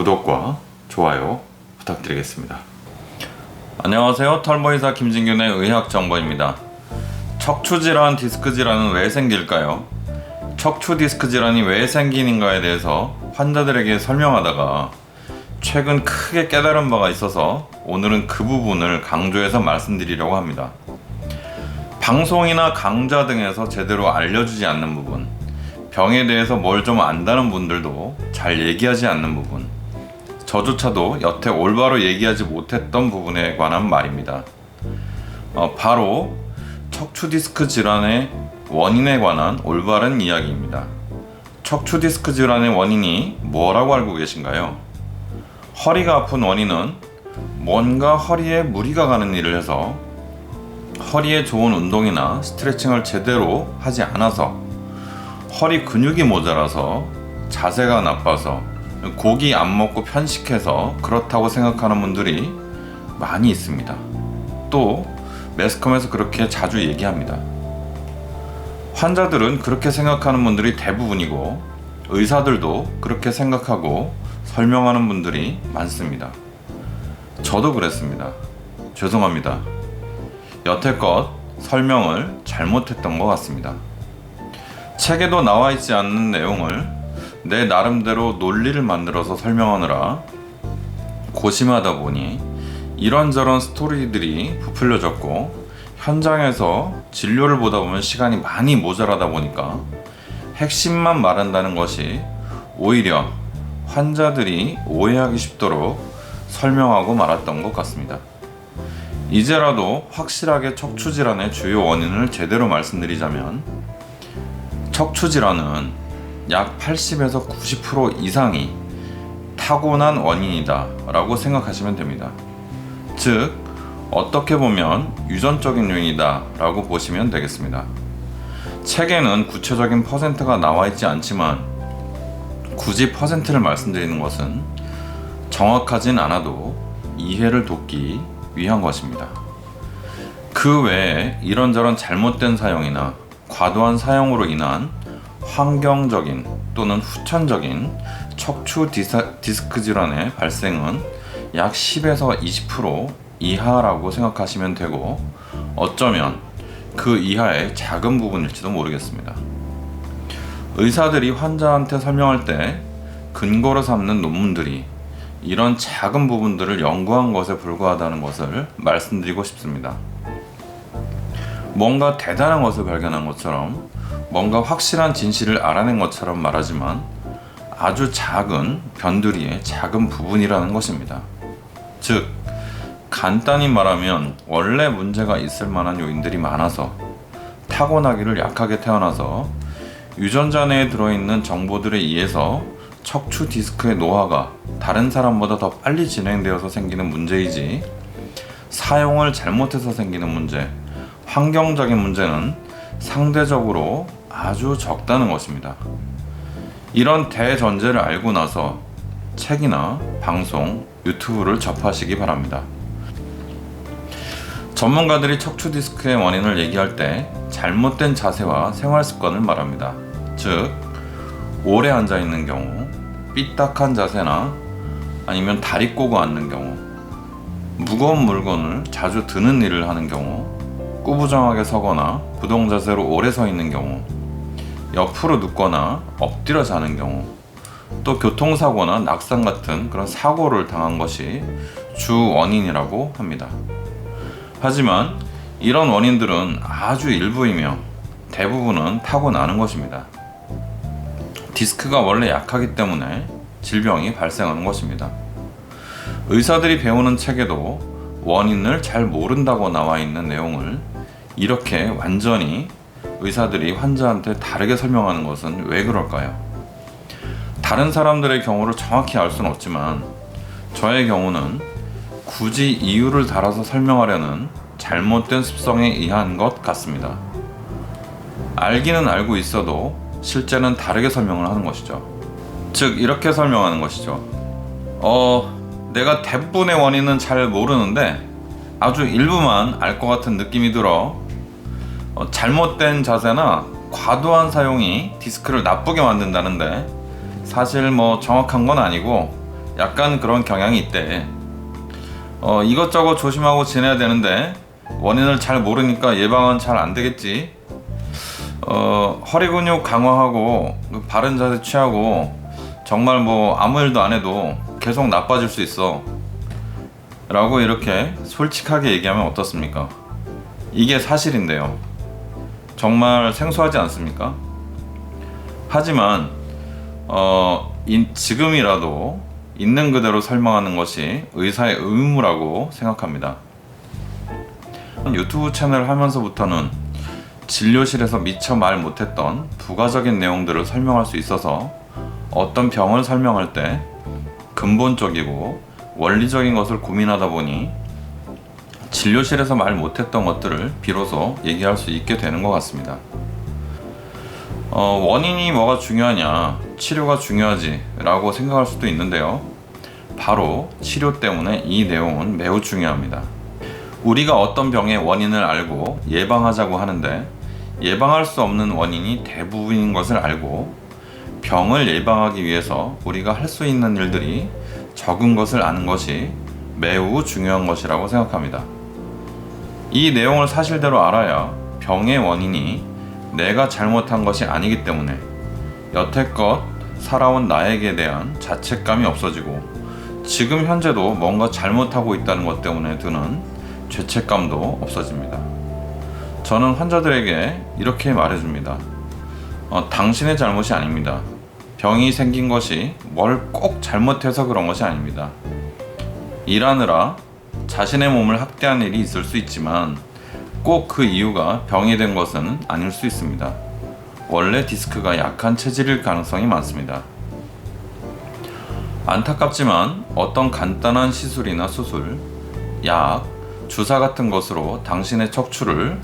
구독과 좋아요 부탁드리겠습니다. 안녕하세요. 털보이사 김진균의 의학 정보입니다. 척추 질환, 디스크 질환은 왜 생길까요? 척추 디스크 질환이 왜 생기는가에 대해서 환자들에게 설명하다가 최근 크게 깨달은 바가 있어서 오늘은 그 부분을 강조해서 말씀드리려고 합니다. 방송이나 강좌 등에서 제대로 알려주지 않는 부분, 병에 대해서 뭘 좀 안다는 분들도 잘 얘기하지 않는 부분, 저조차도 여태 올바로 얘기하지 못했던 부분에 관한 말입니다. 어, 바로 척추 디스크 질환의 원인에 관한 올바른 이야기입니다. 척추 디스크 질환의 원인이 뭐라고 알고 계신가요? 허리가 아픈 원인은 뭔가 허리에 무리가 가는 일을 해서 허리에 좋은 운동이나 스트레칭을 제대로 하지 않아서 허리 근육이 모자라서 자세가 나빠서 고기 안 먹고 편식해서 그렇다고 생각하는 분들이 많이 있습니다. 또 매스컴에서 그렇게 자주 얘기합니다. 환자들은 그렇게 생각하는 분들이 대부분이고 의사들도 그렇게 생각하고 설명하는 분들이 많습니다. 저도 그랬습니다. 죄송합니다. 여태껏 설명을 잘못했던 것 같습니다. 책에도 나와 있지 않는 내용을 내 나름대로 논리를 만들어서 설명하느라 고심하다 보니 이런저런 스토리들이 부풀려졌고 현장에서 진료를 보다 보면 시간이 많이 모자라다 보니까 핵심만 말한다는 것이 오히려 환자들이 오해하기 쉽도록 설명하고 말았던 것 같습니다. 이제라도 확실하게 척추 질환의 주요 원인을 제대로 말씀드리자면 척추 질환은 약 80에서 90% 이상이 타고난 원인이다 라고 생각하시면 됩니다. 즉 어떻게 보면 유전적인 요인이다 라고 보시면 되겠습니다. 책에는 구체적인 퍼센트가 나와 있지 않지만 굳이 퍼센트를 말씀드리는 것은 정확하진 않아도 이해를 돕기 위한 것입니다. 그 외에 이런저런 잘못된 사용이나 과도한 사용으로 인한 환경적인 또는 후천적인 척추 디스크 질환의 발생은 약 10에서 20% 이하라고 생각하시면 되고 어쩌면 그 이하의 작은 부분일지도 모르겠습니다. 의사들이 환자한테 설명할 때 근거로 삼는 논문들이 이런 작은 부분들을 연구한 것에 불과하다는 것을 말씀드리고 싶습니다. 뭔가 대단한 것을 발견한 것처럼 뭔가 확실한 진실을 알아낸 것처럼 말하지만 아주 작은 변두리의 작은 부분이라는 것입니다. 즉, 간단히 말하면 원래 문제가 있을 만한 요인들이 많아서 타고나기를 약하게 태어나서 유전자 내에 들어있는 정보들에 의해서 척추 디스크의 노화가 다른 사람보다 더 빨리 진행되어서 생기는 문제이지 사용을 잘못해서 생기는 문제, 환경적인 문제는 상대적으로 아주 적다는 것입니다. 이런 대전제를 알고 나서 책이나 방송, 유튜브를 접하시기 바랍니다. 전문가들이 척추 디스크의 원인을 얘기할 때 잘못된 자세와 생활 습관을 말합니다. 즉, 오래 앉아 있는 경우, 삐딱한 자세나 아니면 다리 꼬고 앉는 경우, 무거운 물건을 자주 드는 일을 하는 경우, 꾸부정하게 서거나 부동 자세로 오래 서 있는 경우, 옆으로 눕거나 엎드려 자는 경우, 또 교통사고나 낙상 같은 그런 사고를 당한 것이 주 원인이라고 합니다. 하지만 이런 원인들은 아주 일부이며 대부분은 타고나는 것입니다. 디스크가 원래 약하기 때문에 질병이 발생하는 것입니다. 의사들이 배우는 책에도 원인을 잘 모른다고 나와 있는 내용을 이렇게 완전히 의사들이 환자한테 다르게 설명하는 것은 왜 그럴까요? 다른 사람들의 경우를 정확히 알 수는 없지만 저의 경우는 굳이 이유를 달아서 설명하려는 잘못된 습성에 의한 것 같습니다. 알기는 알고 있어도 실제는 다르게 설명을 하는 것이죠. 즉, 이렇게 설명하는 것이죠. 어, 내가 대부분의 원인은 잘 모르는데 아주 일부만 알 것 같은 느낌이 들어 어, 잘못된 자세나 과도한 사용이 디스크를 나쁘게 만든다는데 사실 뭐 정확한 건 아니고 약간 그런 경향이 있대. 어, 이것저것 조심하고 지내야 되는데 원인을 잘 모르니까 예방은 잘 안 되겠지. 어, 허리 근육 강화하고 그 바른 자세 취하고 정말 뭐 아무 일도 안 해도 계속 나빠질 수 있어. 라고 이렇게 솔직하게 얘기하면 어떻습니까? 이게 사실인데요. 정말 생소하지 않습니까? 하지만 어, 인- 지금이라도 있는 그대로 설명하는 것이 의사의 의무라고 생각합니다. 유튜브 채널 하면서부터는 진료실에서 미처 말 못했던 부가적인 내용들을 설명할 수 있어서 어떤 병을 설명할 때 근본적이고 원리적인 것을 고민하다 보니 진료실에서 말 못했던 것들을 비로소 얘기할 수 있게 되는 것 같습니다. 어, 원인이 뭐가 중요하냐, 치료가 중요하지 라고 생각할 수도 있는데요. 바로 치료 때문에 이 내용은 매우 중요합니다. 우리가 어떤 병의 원인을 알고 예방하자고 하는데 예방할 수 없는 원인이 대부분인 것을 알고 병을 예방하기 위해서 우리가 할 수 있는 일들이 적은 것을 아는 것이 매우 중요한 것이라고 생각합니다. 이 내용을 사실대로 알아야 병의 원인이 내가 잘못한 것이 아니기 때문에 여태껏 살아온 나에게 대한 자책감이 없어지고 지금 현재도 뭔가 잘못하고 있다는 것 때문에 드는 죄책감도 없어집니다. 저는 환자들에게 이렇게 말해줍니다. 어, 당신의 잘못이 아닙니다. 병이 생긴 것이 뭘 꼭 잘못해서 그런 것이 아닙니다. 일하느라 자신의 몸을 학대한 일이 있을 수 있지만 꼭 그 이유가 병이 된 것은 아닐 수 있습니다. 원래 디스크가 약한 체질일 가능성이 많습니다. 안타깝지만 어떤 간단한 시술이나 수술, 약, 주사 같은 것으로 당신의 척추를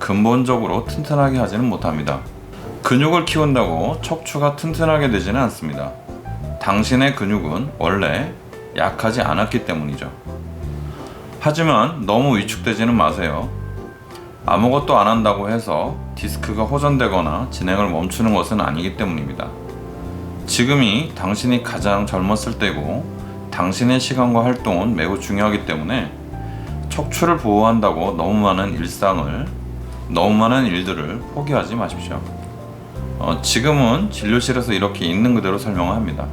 근본적으로 튼튼하게 하지는 못합니다. 근육을 키운다고 척추가 튼튼하게 되지는 않습니다. 당신의 근육은 원래 약하지 않았기 때문이죠. 하지만 너무 위축되지는 마세요. 아무것도 안 한다고 해서 디스크가 호전되거나 진행을 멈추는 것은 아니기 때문입니다. 지금이 당신이 가장 젊었을 때고 당신의 시간과 활동은 매우 중요하기 때문에 척추를 보호한다고 너무 많은 일상을 너무 많은 일들을 포기하지 마십시오. 어, 지금은 진료실에서 이렇게 있는 그대로 설명을 합니다.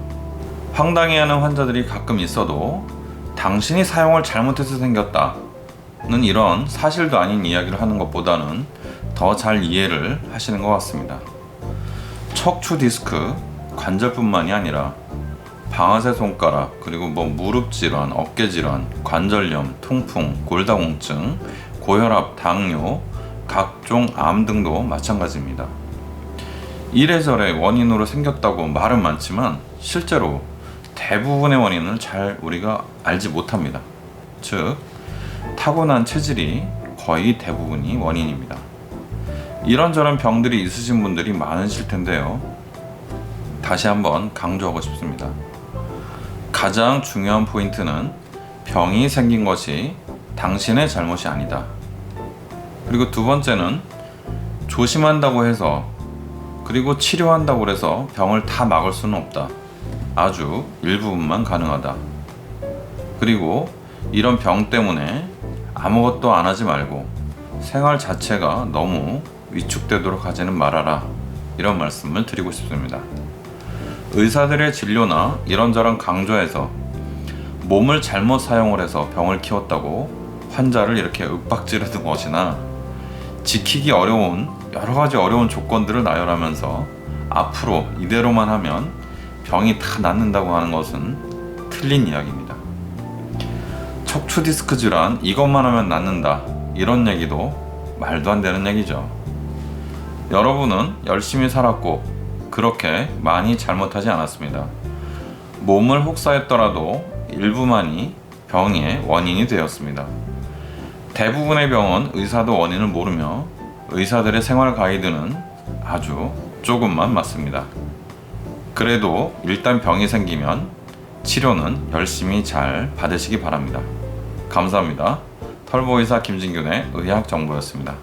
황당해하는 환자들이 가끔 있어도 당신이 사용을 잘못해서 생겼다는 이런 사실도 아닌 이야기를 하는 것보다는 더 잘 이해를 하시는 것 같습니다. 척추 디스크 관절뿐만이 아니라 방아쇠 손가락 그리고 뭐 무릎 질환, 어깨 질환, 관절염, 통풍, 골다공증, 고혈압, 당뇨, 각종 암 등도 마찬가지입니다. 이래저래 원인으로 생겼다고 말은 많지만 실제로 대부분의 원인을 잘 우리가 알지 못합니다. 즉 타고난 체질이 거의 대부분이 원인입니다. 이런저런 병들이 있으신 분들이 많으실 텐데요. 다시 한번 강조하고 싶습니다. 가장 중요한 포인트는 병이 생긴 것이 당신의 잘못이 아니다. 그리고 두 번째는 조심한다고 해서 그리고 치료한다고 해서 병을 다 막을 수는 없다. 아주 일부분만 가능하다. 그리고 이런 병 때문에 아무것도 안 하지 말고 생활 자체가 너무 위축되도록 하지는 말아라. 이런 말씀을 드리고 싶습니다. 의사들의 진료나 이런저런 강조에서 몸을 잘못 사용을 해서 병을 키웠다고 환자를 이렇게 윽박지르는 것이나 지키기 어려운 여러 가지 어려운 조건들을 나열하면서 앞으로 이대로만 하면 병이 다 낫는다고 하는 것은 틀린 이야기입니다. 척추 디스크 질환 이것만 하면 낫는다 이런 얘기도 말도 안 되는 얘기죠. 여러분은 열심히 살았고 그렇게 많이 잘못하지 않았습니다. 몸을 혹사했더라도 일부만이 병의 원인이 되었습니다. 대부분의 병은 의사도 원인을 모르며 의사들의 생활 가이드는 아주 조금만 맞습니다. 그래도 일단 병이 생기면 치료는 열심히 잘 받으시기 바랍니다. 감사합니다. 털보의사 김진균의 의학 정보였습니다.